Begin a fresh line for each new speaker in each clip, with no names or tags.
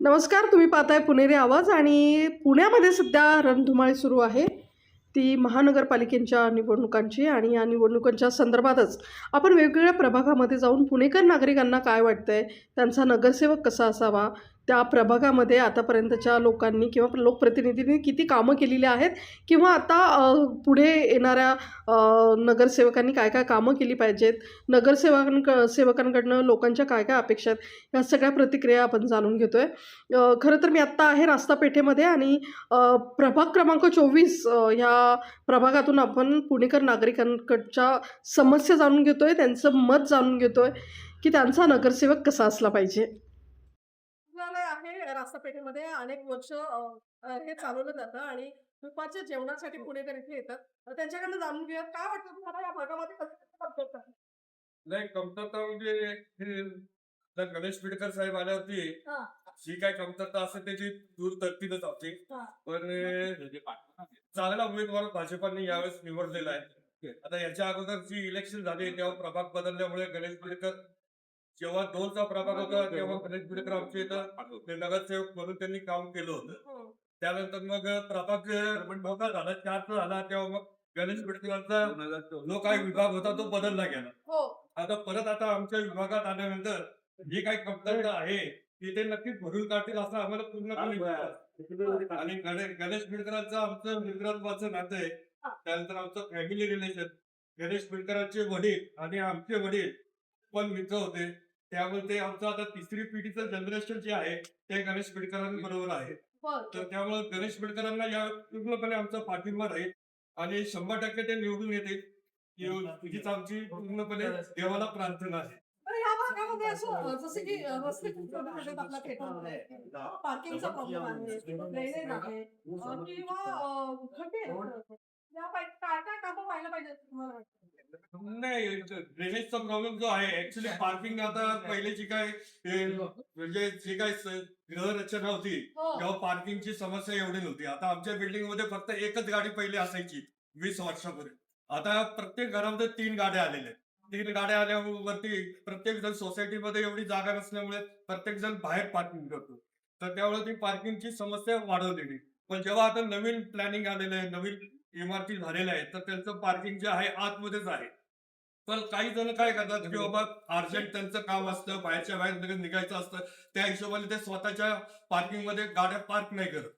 नमस्कार तुम्ही पाहताय पुणेरी आवाज आणि पुण्यामध्ये सध्या रणधुमाळी सुरू आहे. ती महानगरपालिकेच्या निवडणुकांची आणि या निवडणुकांच्या संदर्भातच आपण वेगवेगळ्या प्रभागामध्ये जाऊन पुणेकर नागरिकांना काय वाटतंय त्यांचा नगरसेवक कसा असावा त्या प्रभागामध्ये आतापर्यंतच्या लोकांनी किंवा लोकप्रतिनिधींनी किती कामं केलेली आहेत? किंवा आता पुढे येणाऱ्या नगरसेवकांनी काय काय कामं केली पाहिजेत? नगरसेवकांक सेवकांकडनं लोकांच्या काय काय अपेक्षा आहेत? या सगळ्या प्रतिक्रिया आपण जाणून घेतो आहे खरं तर मी आत्ता आहे रास्ता पेठेमध्ये आणि प्रभाग क्रमांक चोवीस ह्या प्रभागातून आपण पुणेकर नागरिकांकडच्या समस्या जाणून घेतो आहे त्यांचं मत जाणून घेतो आहे की त्यांचा नगरसेवक कसा असला पाहिजे? आहे रास्ता पेठेमध्ये अनेक वर्ष हे चालवलं जातं आणि दुपारच्या जेवणासाठी पुणेकर इथे येतात. त्यांच्याकडनं जाणून घेऊयात काय वाटतं तुम्हाला या भागामध्ये
नाही कमतरता म्हणजे हे गणेश पिडकर साहेब आल्यावरती
हा.
जी काय कमतरता असेल त्याची दूर तरतीनच होती
हा.
पण चांगला उमेदवार भाजपाने यावेळेस निवडलेला आहे. आता याच्या अगोदर जी इलेक्शन झाली तेव्हा प्रभाग बदलल्यामुळे गणेश पिडकर जेव्हा दोनचा प्रभाग होता तेव्हा गणेश पिडकर आमच्या इथं ते नगरसेवक म्हणून त्यांनी काम केलं होतं. त्यानंतर मग प्रभाग मोठा झाला चारचा झाला तेव्हा मग गणेश पिडकरांचा जो काही विभाग होता तो बदलला गेला.
हो.
आता परत आता आमच्या विभागात आल्यानंतर जी काही कमतरता आहे ती ते नक्कीच भरून काढतील असं आम्हाला आहे. आणि गणे- गणेश बिडकरांचं आमचं मित्रत्वाचं नातं आहे. त्यानंतर आमचं फॅमिली रिलेशन गणेश बिडकरांचे वडील आणि आमचे वडील पण मित्र होते. त्यामुळे ते आमचं आता तिसरी पिढीचं जनरेशन जे आहे ते गणेश बिडकरांबरोबर आहे. तर त्यामुळे गणेश बिडकरांना या पूर्णपणे आमचा पाठिंबा राहील आणि शंभर टक्के ते निवडून येतील. ही- हीच आमची पूर्णपणे देवाला प्रार्थना आहे.
तर या भागामध्ये असं जसं की रस्ते पार्किंगचा प्रॉब्लेम आहे. किंवा काय काय कामं व्हायला पाहिजे असं तुम्हाला वाटतं?
नाही ड्रेनेजचा प्रॉब्लेम जो आहे ऍक्च्युली पार्किंग आता पहिले जी काय हे, म्हणजे जी काय स- गृहरचना होती
हो.
तेव्हा पार्किंगची समस्या एवढी नव्हती. आता आमच्या बिल्डिंगमध्ये फक्त एकच गाडी पहिले असायची वीस वर्षापूर्वी. आता प्रत्येक घरामध्ये तीन गाड्या आलेल्या आहेत. तीन गाड्या आल्यावरती प्रत्येक जण सोसायटीमध्ये एवढी जागा नसल्यामुळे प्रत्येक जण बाहेर पार्किंग करतो. तर त्यामुळे ती पार्किंगची समस्या वाढवलेली. पण जेव्हा आता नवीन प्लॅनिंग आलेलं आहे नवीन इमारती झालेल्या आहेत तर त्यांचं पार्किंग जे आहे आतमध्येच आहे. पण काही जण काय करतात की बाबा अर्जंट त्यांचं काम असतं बाहेरच्या बाहेर निघायचं असतं. त्या हिशोबाने ते स्वतःच्या पार्किंगमध्ये गाड्या पार्क नाही करत.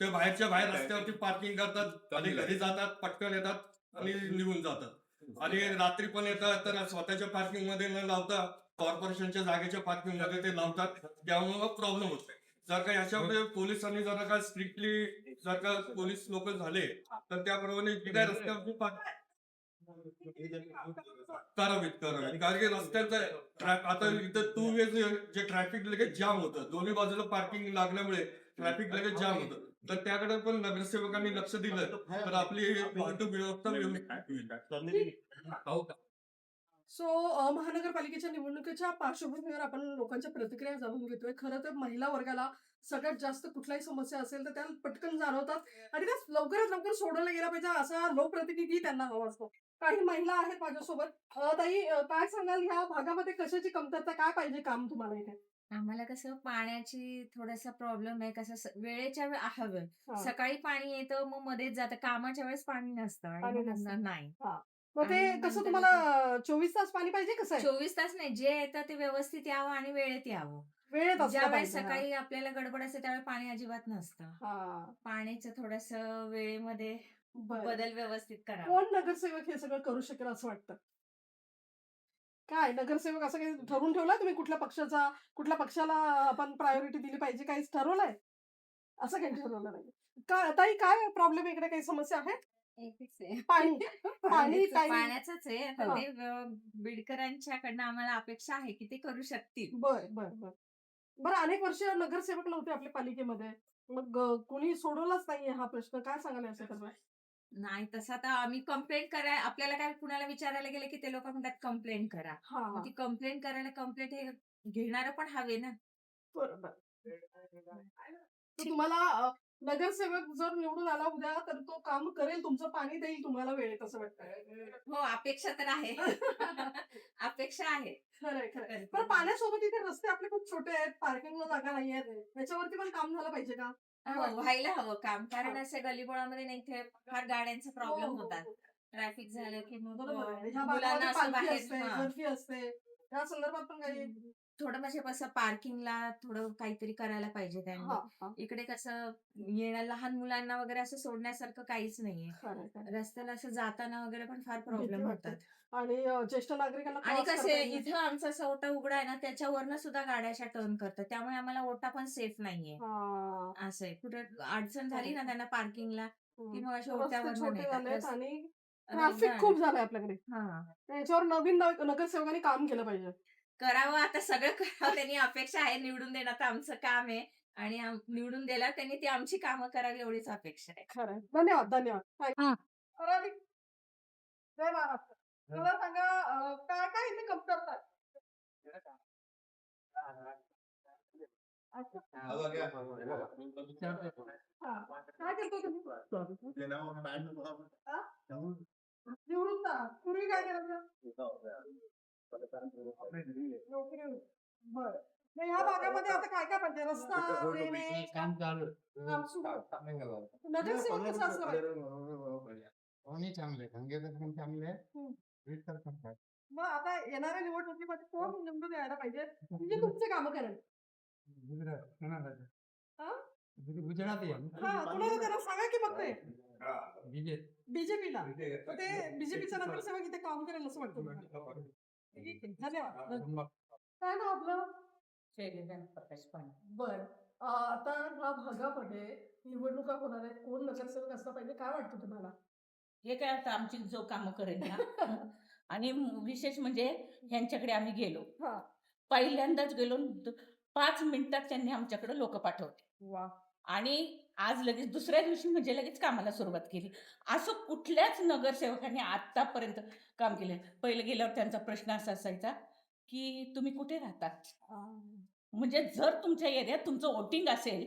ते बाहेरच्या बाहेर रस्त्यावरती पार्किंग करतात आणि घरी जातात पटकन येतात आणि निघून जातात. आणि रात्री पण येतात तर स्वतःच्या पार्किंगमध्ये न लावता कॉर्पोरेशनच्या जागेच्या पार्किंगमध्ये ते लावतात. त्यामुळे प्रॉब्लेम होतोय. जर का याच्यामध्ये पोलिसांनी जर का स्ट्रिक्टली जर का पोलीस लोक झाले तर त्याप्रमाणे जी काय रस्त्यावरती करावीत करावीत कारण. की रस्त्याचं आता इथं टू वे जे ट्रॅफिक लगेच जाम होतं. दोन्ही बाजूला पार्किंग लागल्यामुळे ट्रॅफिक लगेच जाम होतं. तर त्याकडे पण नगरसेवकांनी लक्ष दिलं. तर आपली वाहतूक व्यवस्था व्यवस्थित होईल
सो अ, महानगरपालिकेच्या निवडणुकीच्या पार्श्वभूमीवर आपण लोकांच्या प्रतिक्रिया जाणून घेतोय. खरं तर महिला वर्गाला सगळ्यात जास्त कुठल्याही समस्या असेल तर त्या पटकन जाणवतात आणि त्या लवकरात लवकर सोडवल्या गेला पाहिजे असा लोकप्रतिनिधी त्यांना हवा असतो. काही महिला आहेत माझ्यासोबत. ताई काय सांगाल? ह्या भागामध्ये कशाची कमतरता काय पाहिजे काम तुम्हाला इथे?
आम्हाला कसं पाण्याची थोडासा प्रॉब्लेम आहे. कसं वेळेच्या वे- हवं. सकाळी पाणी येतं मग मध्येच जातं. कामाच्या वेळेस पाणी नसतं आणि नाही.
मग ते
आणि
कसं
नंतर
तुम्हाला चोवीस तास पाणी पाहिजे कसं आहे?
चोवीस तास नाही जे येतं ते व्यवस्थित यावं आणि वेळेत यावं.
वेळेत असलं
ज्या वेळेस
पाहिजे.
सकाळी आपल्याला गडबड असते त्यावेळी पाणी अजिबात नसतं.
हा.
पाण्याचं थोडस वेळेमध्ये
बरं.
बदल व्यवस्थित करावा.
कोण नगरसेवक हे सगळं करू शकेल असं वाटतं? काय नगरसेवक असं काही ठरवून ठेवलं तुम्ही? कुठल्या पक्षाचा कुठल्या पक्षाला आपण प्रायोरिटी दिली पाहिजे? काही ठरवलंय? असं काही ठरवलं नाही. का ताई काय प्रॉब्लेम इकडे काही समस्या आहे पाणी पाणी
पाण्याचं-
काही
पाण्याचंच आहे. आता. ते बिडकरांच्याकडनं आम्हाला अपेक्षा आहे की ते करू शकतील.
बर बर बर. बरं अनेक वर्ष नगरसेवक नव्हते आपल्या पालिकेमध्ये. मग कोणी सोडवलाच नाहीये हा प्रश्न. काय सांगाल संदर्भात
नाही तसं आता आम्ही कंप्लेंट करा आपल्याला काय कुणाला विचारायला गेले की ते लोक म्हणतात कंप्लेंट करा.
हा
ती कंप्लेंट करायला कंप्लेंट हे घेणार पण हवे ना.
बरोबर. तुम्हाला नगरसेवक जर निवडून आला उद्या तर तो काम करेल तुमचं पाणी देईल तुम्हाला वेळेत असं वाटतं.
हो अपेक्षा तर आहे. अपेक्षा आहे.
खरंय खरंय. पण पाण्यासोबत इथे रस्ते आपले खूप छोटे आहेत पार्किंगला जागा नाही आहेत. त्याच्यावरती पण काम झालं पाहिजे का?
हो, व्हायला हवं काम. कारण असे गलीबोळामध्ये नाही इथे फार गाड्यांचे प्रॉब्लेम
हो, हो,
होतात.
हो.
ट्रॅफिक झालं की मग
बरोबर
मुलांना असं बाहेर हा.
असते. या संदर्भात पण काही
थोडं म्हणजे कसं पार्किंगला थोडं काहीतरी करायला पाहिजे त्यांनी
हा, हा.
इकडे कसं येण्या लहान मुलांना वगैरे असं सोडण्यासारखं काहीच नाहीये. रस्त्याला असं जाताना वगैरे पण फार
भीती
प्रॉब्लेम
वाटते.
होतात
आणि अं, ज्येष्ठ नागरिकांना
आणि कसे. इथं आमचा असा ओटा उघडा आहे ना त्याच्यावरनं सुद्धा गाड्या अशा टर्न करतात त्यामुळे आम्हाला ओटा पण सेफ नाहीये
हा.
असं आहे कुठे अडचण झाली ना त्यांना पार्किंगला की. मग अशा
रस्ते
ओट्यावर
छोटे झालेत आणि. ट्रॅफिक खूप झालंय आपल्याकडे.
हा.
याच्यावर नवीन नग- नगरसेवकांनी काम केलं पाहिजे.
करावं आता सगळं करावं. त्यांनी अपेक्षा आहे निवडून देणं. तर आमचं काम आहे आणि निवडून दिला त्यांनी ती आमची कामं करावी एवढीच अपेक्षा आहे.
खरंय. धन्यवाद धन्यवाद.
हा.
जय महाराष्ट्र. मला सांगा काय काय इथे कमतरता आहे? हा. काय करतो तुम्ही? निवडून जा. पूर्वी काय करायचं नोकरी बर. ह्या भागामध्ये आता काय काय पाहिजे रस्ता रेल्वे
काम चालू.
नगरसेवक कसं असलं
चांगले धंगेकर पण चांगले. विठ्ठल पण चांगले.
मग आता येणाऱ्या निवडणुकीमध्ये कोण निवडून यायला पाहिजे? म्हणजे तुमचे कामं करेल.
गुजरात
हा?
गुजराती
हा सांगा की मग ते. बीजेपीला. ते बीजेपीचा नगरसेवक इथे काम करेल असं वाटतं. ठीक आहे, धन्यवाद. काय ना आपलं? बर. आता ह्या भागामध्ये निवडणुका होणार आहेत. कोण नगरसेवक असला पाहिजे? काय वाटतं तुम्हाला?
हे काय आता आमची जो काम करेल ना. आणि विशेष म्हणजे ह्यांच्याकडे आम्ही गेलो.
हा.
पहिल्यांदाच गेलो. पाच मिनिटात त्यांनी आमच्याकडे लोक पाठवले.
वा.
आणि आज लगेच दुसऱ्या दिवशी म्हणजे लगेच कामाला सुरुवात केली. असं कुठल्याच नगरसेवकाने आतापर्यंत काम केलं. पहिले गेल्यावर त्यांचा प्रश्न असा असायचा की तुम्ही कुठे राहतात म्हणजे जर तुमच्या एरियात तुमचं वोटिंग असेल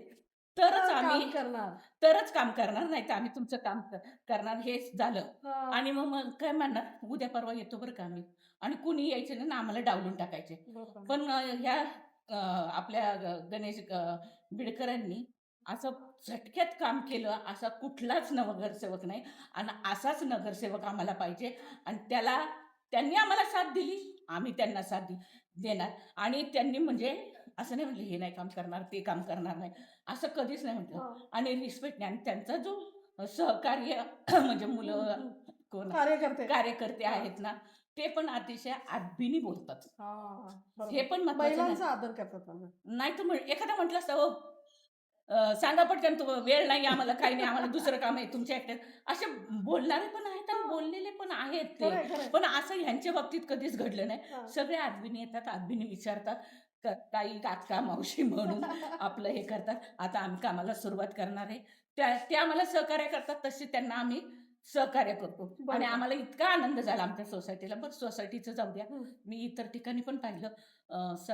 तरच आम्ही
करणार.
तरच काम करणार नाही तर आम्ही तुमचं काम करणार हे झालं. आणि मग मग काय म्हणणार? उद्या परवा येतो बरं का आम्ही. आणि कुणी यायचं ना आम्हाला डावलून टाकायचे. पण ह्या आपल्या गणेश बिडकरांनी असं झटक्यात काम केलं असा कुठलाच नगरसेवक नाही आणि असाच नगरसेवक आम्हाला पाहिजे आणि त्याला त्यांनी आम्हाला साथ दिली आम्ही त्यांना साथ दि देणार आणि त्यांनी म्हणजे असं नाही म्हटलं हे नाही काम करणार ते काम करणार नाही असं कधीच नाही म्हटलं
हा.
आणि रिस्पेक्ट आणि त्यांचा जो सहकार्य म्हणजे मुलं कोण
कार्यकर्ते
कार्यकर्ते आहेत ना ते पण अतिशय आदबीनी बोलतात
हा.
हे पण.
आदर करतात.
नाही तर एखादा म्हटलं असतं "हो, सांगा पटकन तो वेळ नाही आम्हाला काही नाही आम्हाला दुसरं काम आहे तुमच्या एकट्यात. असे बोलणारे पण आहेत आणि बोललेले पण आहेत ते. पण असं ह्यांच्या बाबतीत कधीच घडलं नाही.
हा.
सगळे आदबीने येतात आदबीने विचारतात क- ताई काका मावशी म्हणून आपलं हे करतात. आता आम्ही कामाला सुरुवात करणार आहे. त्या ते आम्हाला सहकार्य करतात तसे त्यांना आम्ही सहकार्य करतो. आणि. आम्हाला इतका आनंद झाला आमच्या सोसायटीला. बरं सोसायटीचं जाऊ द्या. मी इतर ठिकाणी पण पाहिलं. स-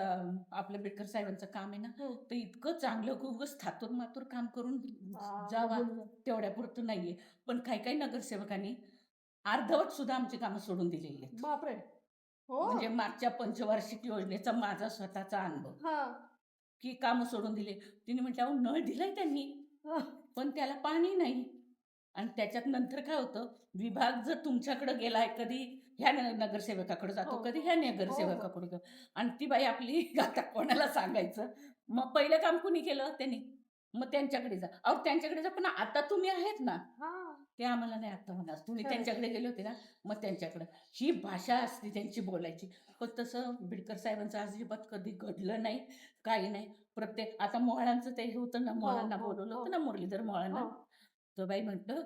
आपलं बिडकर साहेबांचं काम आहे ना
हम्म.
तर इतकं चांगलं उगच थातूर मातूर काम करून
हा,
जावा
बरोबर.
तेवढ्या पुरतं नाहीये. पण काही काही नगरसेवकांनी अर्धवट सुद्धा आमची कामं सोडून दिलेली आहेत.
बापरे! हो.
म्हणजे मागच्या पंचवार्षिक योजनेचा माझा स्वतःचा अनुभव.
हा.
की कामं सोडून दिले. तिने म्हटलं अहो नळ दिलाय त्यांनी.
हा.
पण त्याला पाणी नाही. आणि त्याच्यात नंतर काय होतं विभाग जर तुमच्याकडे गेलाय कधी ह्या नगरसेवकाकडे जातो
हो.
कधी ह्या नगरसेवकाकडे जातो. आणि ती बाई आपली आता कोणाला सांगायचं? मग पहिलं काम कुणी केलं? त्यांनी. मग त्यांच्याकडे जा. अहो त्यांच्याकडे जा पण आता तुम्ही आहेत ना.
हा.
ते आम्हाला नाही आता होणार. तुम्ही. त्यांच्याकडे गेले होते ना मग त्यांच्याकडे. ही भाषा असते त्यांची बोलायची. पण तसं बिडकर साहेबांचं अजिबात कधी घडलं नाही काही नाही. प्रत्येक आता मोहळांचं ते हे होतं ना मोहळांना
हो,
बोलवलं
हो.
होतं ना मुरलीधर मोहळांना
हो.
तर बाई म्हटलं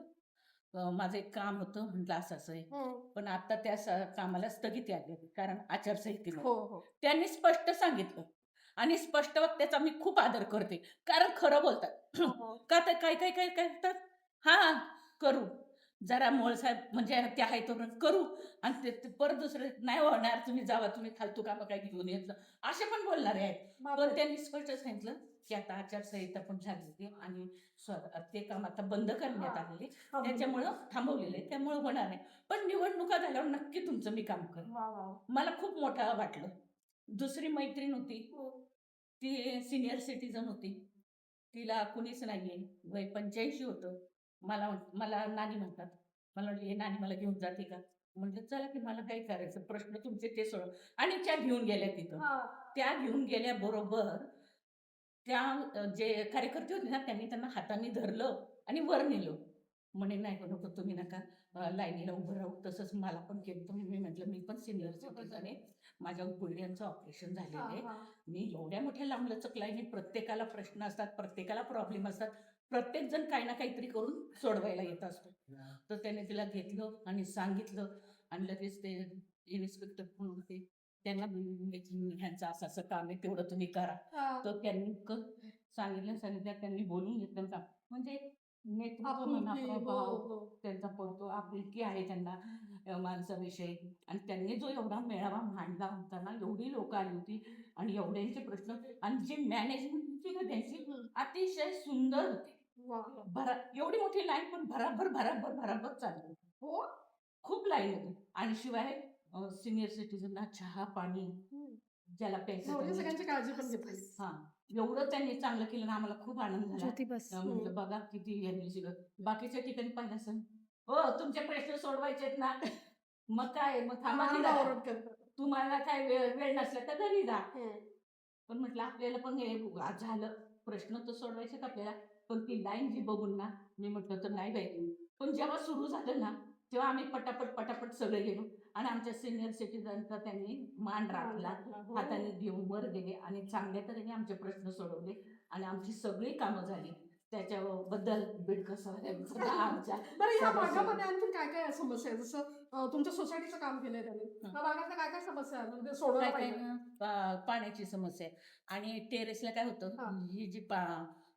अं, माझं एक काम होतं म्हटलं असं असं आहे.
हम्म.
पण आता त्या कामाला स्थगिती आली कारण आचारसंहितेमुळे
हो हो.
त्यांनी स्पष्ट सांगितलं आणि स्पष्ट वक्त्याचा मी खूप आदर करते. कारण खरं बोलतात.
हो.
का तर काय काय काय काय करतात हा करू. जरा मोळ साहेब म्हणजे ते आहे तो करू. आणि ते परत दुसरे नाही होणार तुम्ही जावा तुम्ही फालतू कामं काय घेऊन येत जा." असे पण बोलणारे आहेत. पण. त्यांनी स्पष्ट सांगितलं की आता आचारसंहिता पण झाली होती आणि ते काम आता बंद करण्यात. आलेले. त्याच्यामुळं थांबवलेलं त्यामुळं होणार आहे. पण निवडणुका झाल्यावर नक्की तुमचं मी काम
वा
मला खूप मोठं वाटलं. दुसरी मैत्रीण होती.
हो.
ती सिनियर सिटीजन होती. तिला कुणीच नाहीये. वय पंच्याऐंशी होतं. मला मला नानी म्हणतात. मला "हे नानी मला घेऊन जाते का म्हटलं चला की मला काय करायचं? प्रश्न तुमचे ते सोडव. आणि त्या घेऊन गेल्या तिथं. त्या घेऊन गेल्याबरोबर त्या जे कार्यकर्ते होते ना त्यांनी त्यांना हाताने धरलं आणि वर नेलं. म्हणे नाही हो, नको तुम्ही नका लाईनीला उभं राहू. तसंच मला पण केलं तर मी म्हटलं मी पण सिनियर सिटीजन आहे माझ्या गुडघ्यांचं ऑपरेशन झालेलं आहे. मी एवढ्या मोठ्या लांबलचक लाईनी प्रत्येकाला प्रश्न असतात प्रत्येकाला प्रॉब्लेम असतात. प्रत्येक जण काही ना काहीतरी करून सोडवायला येत असतो. तर त्याने तिला घेतलं आणि सांगितलं आणि लगेच ते इन्स्पेक्टर पण होते. त्यांना ह्यांचं असं असं काम आहे तेवढं तुम्ही करा. तर त्यांनी सांगितलं सांगितलं त्यांनी बोलून घेतलं का म्हणजे नेतृत्व
आपुलकी,
म्हणा
हो, हो.
त्यांचा पडतो आपुलकी आहे त्यांना माणसाविषयी आणि त्यांनी जो एवढा मेळावा मांडला होता ना एवढी लोक आली होती आणि एवढ्यांचे प्रश्न आणि जी मॅनेजमेंट होती ना त्यांची अतिशय सुंदर होती. भरा एवढी मोठी लाईन पण भराभर भराभर भराभर चालली होती.
हो
खूप लाईन होती आणि शिवाय सिनियर सिटीजनना चहा पाणी ज्याला प्यायचं
एवढी
त्यांनी-
सगळ्यांची काळजी पण घेतली.
हा. एवढं त्यांनी चांगलं केलं ना आम्हाला खूप आनंद झाला.
ज्योती बस.
तेव्हा म्हटलं बघा किती यांनी बाकीच्या ठिकाणी पाहिलं असं हो तुमचे प्रश्न सोडवायचे आहेत ना. मग काय? मग थांबा की
आम्हाला
जरा.
ओरड करतात.
तुम्हाला काय वेळ वेळ नसला तर घरी जा. पण म्हटलं आपल्याला पण हे आज झालं. प्रश्न तर सोडवायचे आपल्याला. पण ती लाईन जी बघून ना मी म्हटलं तर नाही बाई. पण जेव्हा सुरू झालं ना तेव्हा आम्ही पटापट पटापट सगळे गेलो. आणि आमच्या सिनियर सिटीजनचा त्यांनी मान राखला
हो.
हाताने घेऊन वर गेले आणि चांगल्या तऱ्हेने आमचे प्रश्न सोडवले आणि आमची सगळी कामं झाली त्याच्याबद्दल बिडकर सर आमच्या
बरं या भागामध्ये आणखी काय काय समस्या आहे जसं तुमच्या सोसायटीचं काम केलंय त्यांनी
हं.
त्या भागातल्या काय काय समस्या आहे म्हणजे पाहिजे
पा- पाण्याची समस्या आहे आणि टेरेसला काय. होतं ही जी पा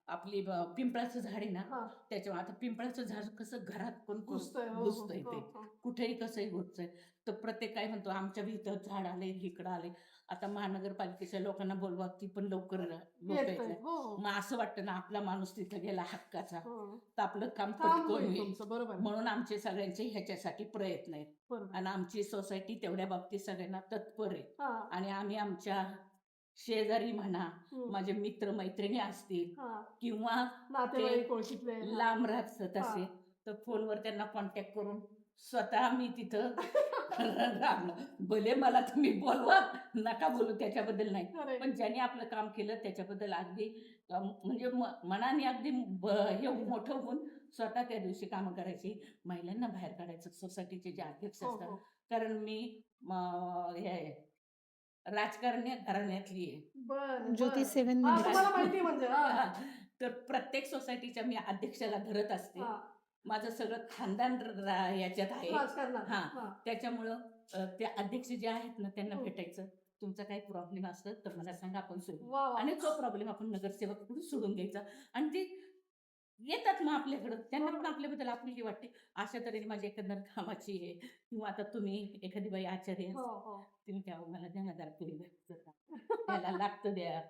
आपली पिंपळाचं झाड आहे ना. त्याच्यावर आता पिंपळाचं झाड कसं घरात पण घुस-
घुसतंय, हो, हो,
ते. कुठेही कसंही घुसतंय तर प्रत्येक काय म्हणतो आमच्या इथं झाड आले इकडं आले आता महानगरपालिकेच्या लोकांना बोलवा ती पण लवकर लोक.
हो.
मग असं वाटतं ना आपला माणूस तिथं गेला हक्काचा
हो.
तर आपलं काम
बरोबर.
म्हणून आमचे सगळ्यांचे ह्याच्यासाठी प्रयत्न आहेत आणि आमची सोसायटी तेवढ्या बाबतीत सगळ्यांना तत्पर आहे आणि आम्ही आमच्या शेजारी म्हणा. माझे मित्र मैत्रिणी असतील. किंवा. लांब राहतात असे तर फोनवर त्यांना कॉन्टॅक्ट करून स्वतः मी तिथं राहणं भले मला तुम्ही बोलवा नका बोलू त्याच्याबद्दल नाही. पण ज्यांनी आपलं काम केलं त्याच्याबद्दल अगदी म्हणजे मनाने अगदी हे मोठं होऊन स्वतः त्या दिवशी कामं करायची महिलांना बाहेर काढायचं सोसायटीचे जे अध्यक्ष
हो,
असतात
हो.
कारण मी हे आहे, राजकारणी घराण्यातली आहे
बरं,
ज्योती. सेवन
माहिती आहे म्हणजे.
तर प्रत्येक सोसायटीच्या मी अध्यक्षाला धरत असते. माझं सगळं खानदान याच्यात आहे हा. त्याच्यामुळं ते अध्यक्ष जे आहेत ना त्यांना
हो.
भेटायचं तुमचा काही प्रॉब्लेम असतं तर मला सांगा आपण सोडू. आणि तो प्रॉब्लेम आपण नगरसेवक सोडून घ्यायचा आणि ते येतात मग आपल्याकडं त्यांना पण आपल्याबद्दल आपुलकी वाटते अशा तऱ्हेने माझी एकंदर कामाची आहे किंवा आता तुम्ही एखादी बाई आचार्य
हो, हो.
तुम्ही त्या मला द्या ना जरा पुरी त्याला लागतं द्या.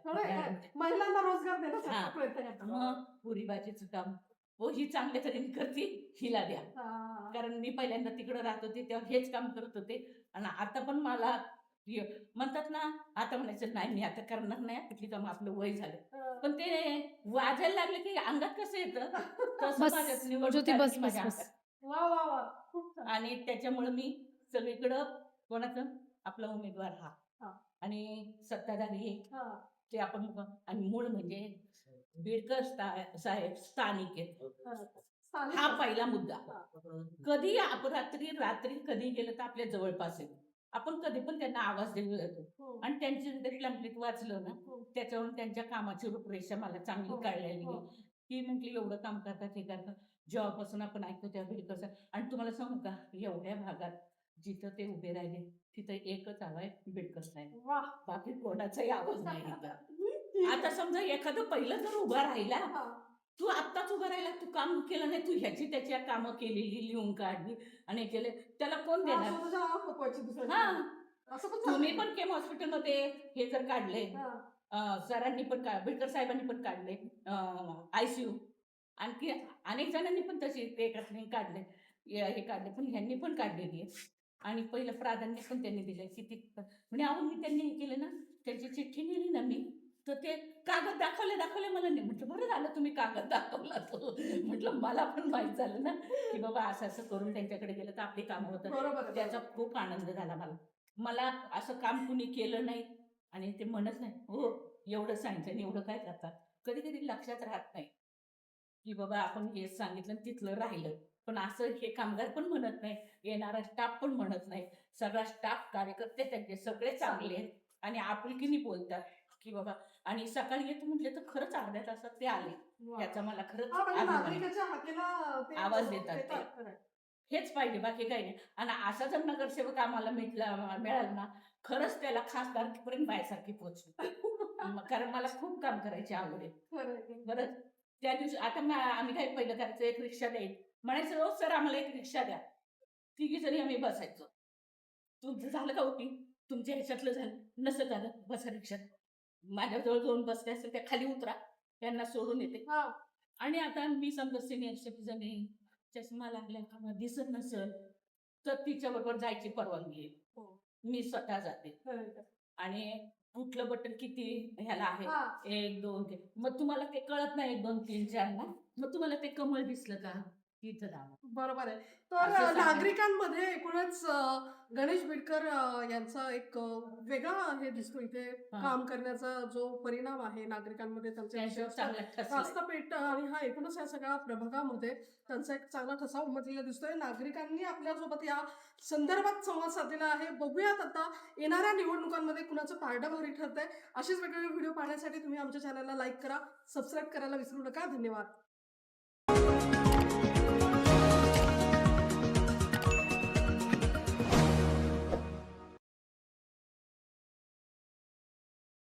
महिलांना रोजगार.
मग पुरी भाजीचं काम हो ही चांगल्या तऱ्हेने करते हिला द्या. कारण मी पहिल्यांदा तिकडे राहत होते तेव्हा हेच काम करत होते आणि आता पण मला य- म्हणतात ना आता म्हणायचं नाही मी आता करणार नाही कुठली काम आपलं वय झालं
हा.
पण ते वाजायला लागले की अंगात कसं येतं तसं माझ्यात. आणि त्याच्यामुळे मी सगळीकडं कोणाचं आपला उमेदवार हा
हा.
आणि सत्ताधारी
हा.
ते आपण आणि मूळ म्हणजे बीडकर स्था- साहेब स्थानिक आहेत
हा. स्थानिक
हा पहिला मुद्दा
हा.
कधी अपरात्री रात्री कधी गेलं तर आपल्या जवळपास आहे आपण कधी पण त्यांना आवाज देऊ येतो
हो.
आणि त्यांची जरी लंपलीत वाचलं ना
हो.
त्याच्यावरून त्यांच्या कामाची रूपरेषा मला
हो.
चांगली कळलेली
हो.
आहे. की म्हटली एवढं काम करतात हे करतात जेव्हापासून आपण ऐकतो त्या बिलकर साहेब आणि तुम्हाला सांगू का एवढ्या भागात जिथं ते उभे राहिले तिथं एकच आवाज बिडकर साहेब. बाकी कोणाचाही आवाज नाही इथं. आता समजा एखादं पहिलं जर उभा राहिला. तू आत्ताच उभा राहिला तू काम केलं नाही तू ह्याची त्याच्या कामं केलेली लिहून काढली आणि हे केले त्याला कोण देणार. हा तुम्ही. पण केम हॉस्पिटलमध्ये हे जर काढले सरांनी पण का बिडकर साहेबांनी पण काढले आयसीयू आणखी अनेक जणांनी पण तसे ते काढले हे काढले पण ह्यांनी पण काढलेली आहे आणि पहिलं प्राधान्य पण त्यांनी दिलंय किती म्हणजे अहो मी त्यांनी हे केलं ना त्यांची चिठ्ठी नेली ना मी तर ते कागद दाखवले दाखवले मला. नाही म्हटलं बरं झालं तुम्ही कागद दाखवला तो. म्हटलं मला पण माहीत झालं ना की बाबा असं असं करून त्यांच्याकडे गेलं तर आपली कामं होतं. त्याचा खूप आनंद झाला मला. मला असं काम कुणी केलं नाही आणि ते म्हणत नाही हो एवढं सांगितलं आणि एवढं काय करतात कधी कधी लक्षात राहत नाही की बाबा आपण हेच सांगितलं तिथलं राहिलं. पण असं हे कामगार पण म्हणत नाही येणारा स्टाफ पण म्हणत नाही. सगळा स्टाफ कार्यकर्ते त्यांचे सगळे चांगले आहेत आणि आपुलकीने बोलतात. की बाबा आणि सकाळी येतो म्हटले तर खरंच अर्ध्या तासात ते आले.
वा.
याचा मला खरंच
म्हणजे
आवाज देतात ते. हेच पाहिजे बाकी काही नाही. आणि असा जर नगरसेवक आम्हाला मिळला मिळाला ना खरंच त्याला खासदारकीपर्यंत माझ्यासारखी पोचली कारण मला खूप काम करायची आवड आहे. बरं त्या दिवशी आता आम्ही काय पहिलं करायचं एक रिक्षा द्यायची. म्हणायचं हो सर आम्हाला एक रिक्षा द्या. तिघी जणी आम्ही बसायचो. तुमचं झालं का ओटी तुमच्या ह्याच्यातलं झालं. नसं झालं. बसा रिक्षात. माझ्याजवळ दोन बसले असेल त्या खाली उतरा. त्यांना सोडून येते. आणि आता मी समजा सिनियर सिटीजन आहे. चष्मा लागल्या का दिसत नसेल तर तिच्या बरोबर जायची परवानगी आहे.
हो.
मी स्वतः जाते. आणि कुठलं बटन किती ह्याला आहे. एक दोन तीन. मग तुम्हाला ते कळत नाही एक दोन तीन चार ना? मग तुम्हाला ते कमळ दिसलं का?
बरोबर आहे. तर. नागरिकांमध्ये एकूणच गणेश बिडकर यांचा एक वेगळा हे दिसतो इथे. काम करण्याचा जो परिणाम आहे नागरिकांमध्ये त्यांचे. रास्तापेठ आणि हा एकूणच या सगळ्या प्रभागामध्ये त्यांचा एक चांगला ठसा उमटलेला दिसतोय. नागरिकांनी आपल्यासोबत या संदर्भात संवाद साधलेला आहे. बघूयात आता येणाऱ्या निवडणुकांमध्ये कुणाचं पारडं भारी ठरतंय. असेच वेगवेगळे व्हिडिओ पाहण्यासाठी तुम्ही आमच्या चॅनलला लाईक करा सबस्क्राईब करायला विसरू नका. धन्यवाद.